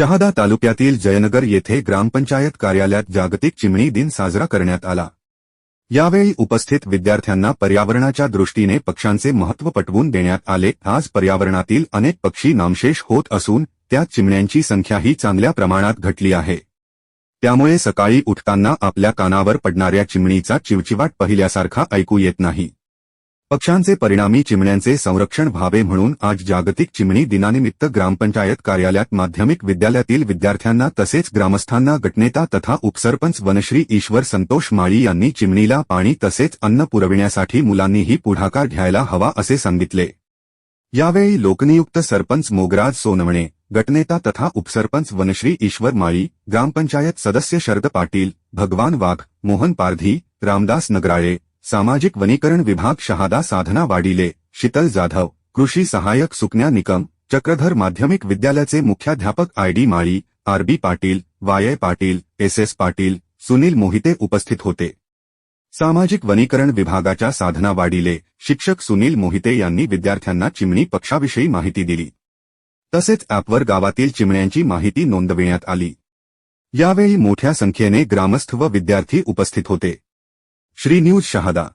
शहादा तालुक्यातील जयनगर येथे ग्रामपंचायत कार्यालयात जागतिक चिमणी दिन साजरा करण्यात आला. यावेळी उपस्थित विद्यार्थ्यांना पर्यावरणाच्या दृष्टीने पक्ष्यांचे महत्त्व पटवून देण्यात आले. आज पर्यावरणातील अनेक पक्षी नामशेष होत असून त्यात चिमण्यांची संख्याही चांगल्या प्रमाणात घटली आहे. त्यामुळे सकाळी उठताना आपल्या कानावर पडणाऱ्या चिमणीचा चिवचिवाट पहिल्यासारखा ऐकू येत नाही. पक्षांचे परिणामी चिमण्यांचे संरक्षण व्हावे म्हणून आज जागतिक चिमणी दिनानिमित्त ग्रामपंचायत कार्यालयात माध्यमिक विद्यालयातील विद्यार्थ्यांना तसेच ग्रामस्थांना गटनेता तथा उपसरपंच वनश्री ईश्वर संतोष माळी यांनी चिमणीला पाणी तसेच अन्न पुरविण्यासाठी मुलांनीही पुढाकार घ्यायला हवा असे सांगितले. यावेळी लोकनियुक्त सरपंच मोगराज सोनवणे गटनेता तथा उपसरपंच वनश्री ईश्वर माळी ग्रामपंचायत सदस्य शरद पाटील भगवान वाघ मोहन पारधी रामदास नगराळे सामाजिक वनीकरण विभाग शहादा साधना वाडिले शीतल जाधव कृषी सहाय्यक सुकन्या निकम चक्रधर माध्यमिक विद्यालयाचे मुख्याध्यापक I D Mali R B Patil Y Patil S S Patil Sunil Mohite उपस्थित होते. सामाजिक वनीकरण विभागाच्या साधना वाडिले शिक्षक सुनील मोहिते यांनी विद्यार्थ्यांना चिमणी पक्षाविषयी माहिती दिली. तसेच ॲपवर गावातील चिमण्यांची माहिती नोंदविण्यात आली. यावेळी मोठ्या संख्येने ग्रामस्थ व विद्यार्थी उपस्थित होते. श्री न्यूज शहादा.